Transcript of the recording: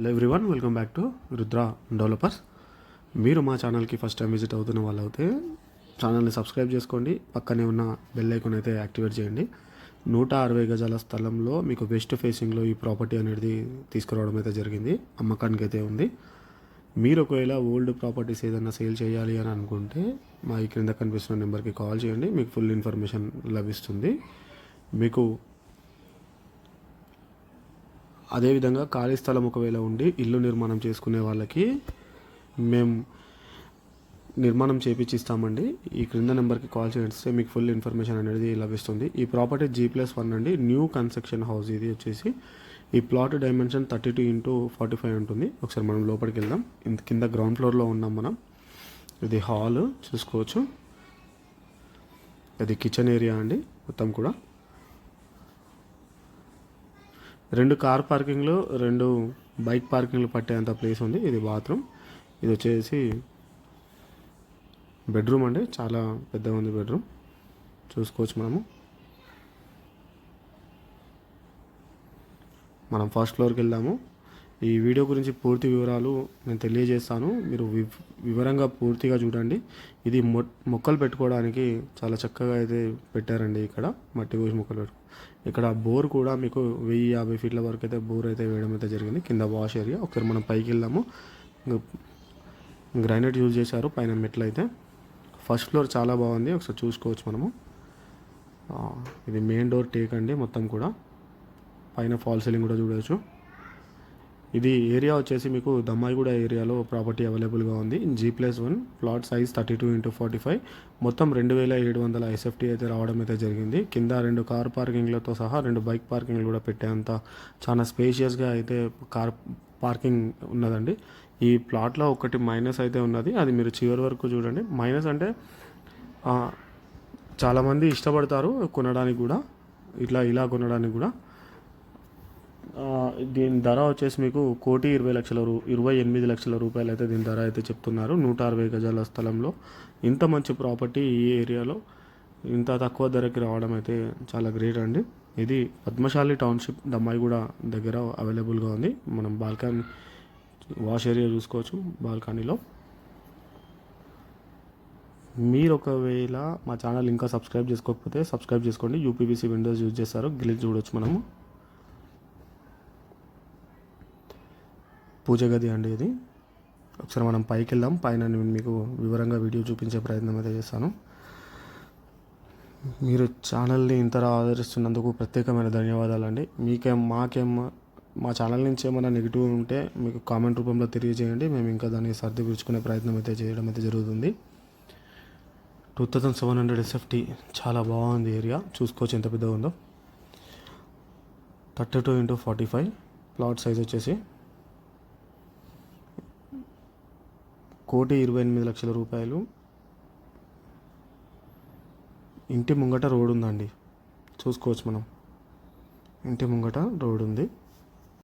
Hello everyone welcome back to Rudra developers మీరు మా ఛానల్కి ఫస్ట్ టైం విజిట్ అవుతున్న వాళ్ళు అయితే ఛానల్ని సబ్స్క్రైబ్ చేసుకోండి. పక్కనే ఉన్న బెల్ ఐకాన్ అయితే యాక్టివేట్ చేయండి. నూట అరవై గజాల స్థలంలో మీకు వెస్ట్ ఫేసింగ్లో ఈ ప్రాపర్టీ అనేది తీసుకురావడం అయితే జరిగింది. అమ్మకానికి అయితే ఉంది. మీరు ఒకవేళ ఓల్డ్ ప్రాపర్టీస్ ఏదైనా సేల్ చేయాలి అని అనుకుంటే మా ఈ క్రింద కనిపిస్తున్న నెంబర్కి కాల్ చేయండి. మీకు ఫుల్ ఇన్ఫర్మేషన్ లభిస్తుంది. మీకు అదేవిధంగా ఖాళీ స్థలం ఒకవేళ ఉండి ఇల్లు నిర్మాణం చేసుకునే వాళ్ళకి మేము నిర్మాణం చేపించి ఇస్తామండి ఈ క్రింద నెంబర్కి కాల్ చేస్తే మీకు ఫుల్ ఇన్ఫర్మేషన్ అనేది లభిస్తుంది ఈ ప్రాపర్టీ జీ ప్లస్ వన్ అండి. న్యూ కన్స్ట్రక్షన్ హౌస్ ఇది వచ్చేసి. ఈ plot dimension thirty two into forty five ఉంటుంది. ఒకసారి మనం లోపలికి వెళ్దాం. ఇంత కింద గ్రౌండ్ ఫ్లోర్లో ఉన్నాం మనం. ఇది హాల్ చూసుకోవచ్చు. ఇది కిచెన్ ఏరియా అండి మొత్తం కూడా. రెండు కార్ పార్కింగ్లు రెండు బైక్ పార్కింగ్లు పట్టేంత ప్లేస్ ఉంది. ఇది బాత్రూమ్. ఇది వచ్చేసి బెడ్రూమ్ అండి. చాలా పెద్దగా ఉంది బెడ్రూమ్. చూసుకోవచ్చు మనము. మనం ఫస్ట్ ఫ్లోర్కి వెళ్దాము. ఈ వీడియో గురించి పూర్తి వివరాలు నేను తెలియజేస్తాను. మీరు వివ్- వివరంగా పూర్తిగా చూడండి. ఇది మొ మొక్కలు పెట్టుకోవడానికి చాలా చక్కగా అయితే పెట్టారండి ఇక్కడ మట్టి పోసి మొక్కలు పెట్టు ఇక్కడ బోర్ కూడా మీకు వెయ్యి యాభై ఫీట్ల వరకు అయితే బోర్ అయితే వేయడం అయితే జరిగింది. కింద వాష్ ఏరియా. ఒకసారి మనం పైకి వెళ్దాము. గ్రైనైట్ యూజ్ చేశారు పైన మెట్లు అయితే. ఫస్ట్ ఫ్లోర్ చాలా బాగుంది. ఒకసారి చూసుకోవచ్చు మనము. ఇది మెయిన్ డోర్ టేక్ అండి మొత్తం కూడా. పైన ఫాల్ సీలింగ్ కూడా చూడవచ్చు ఇది ఏరియా వచ్చేసి మీకు దమ్మాయిగూడ ఏరియాలో ప్రాపర్టీ అవైలబుల్గా ఉంది. G plus one plot size thirty two into forty five మొత్తం రెండు వేల ఏడు వందల ఎస్ఎఫ్టీ అయితే రావడం అయితే జరిగింది. కింద రెండు కార్ పార్కింగ్లతో సహా రెండు బైక్ పార్కింగ్లు కూడా పెట్టేంత చాలా స్పేషియస్గా అయితే కార్ పార్కింగ్ ఉన్నదండి. ఈ ప్లాట్లో ఒకటి మైనస్ అయితే ఉన్నది. అది మీరు చివరి వరకు చూడండి. మైనస్ అంటే చాలామంది ఇష్టపడతారు కొనడానికి కూడా. ఇట్లా ఇలా కొనడానికి కూడా. దీని ధర వచ్చేసి మీకు కోటి ఇరవై లక్షల రూ ఇరవై ఎనిమిది లక్షల రూపాయలు అయితే దీని ధర అయితే చెప్తున్నారు. నూట అరవై గజాల స్థలంలో. ఇంత మంచి ప్రాపర్టీ ఈ ఏరియాలో ఇంత తక్కువ ధరకి రావడం అయితే చాలా గ్రేట్ అండి. ఇది పద్మశాలి టౌన్షిప్ దమ్మాయిగూడ దగ్గర అవైలబుల్గా ఉంది. మనం బాల్కనీ వాష్ ఏరియా చూసుకోవచ్చు బాల్కనీలో. మీరు ఒకవేళ మా ఛానల్ ఇంకా సబ్స్క్రైబ్ చేసుకోకపోతే సబ్స్క్రైబ్ చేసుకోండి. యూపీబీసీ విండోస్ యూజ్ చేస్తారు. గ్లిచ్ చూడొచ్చు మనము. పూజ గది అండి ఇది. ఒకసారి మనం పైకి వెళ్దాం పైన నేను మీకు వివరంగా వీడియో చూపించే ప్రయత్నం అయితే చేస్తాను. మీరు ఛానల్ని ఇంతలా ఆదరిస్తున్నందుకు ప్రత్యేకమైన ధన్యవాదాలండి. మీకేం మాకేం మా ఛానల్ నుంచి ఏమైనా నెగిటివ్ ఉంటే మీకు కామెంట్ రూపంలో తెలియజేయండి. మేము ఇంకా దాన్ని సర్దిపించుకునే ప్రయత్నం అయితే చేయడం అయితే జరుగుతుంది. Two thousand seven hundred SFT చాలా బాగుంది ఏరియా. చూసుకోవచ్చు ఎంత పెద్దగా ఉందో. Thirty two into forty five. Plot size వచ్చేసి కోటి ఇరవై ఎనిమిది లక్షల రూపాయలు. ఇంటి ముంగట రోడ్ ఉందండి. చూసుకోవచ్చు మనం. ఇంటి ముంగట రోడ్ ఉంది.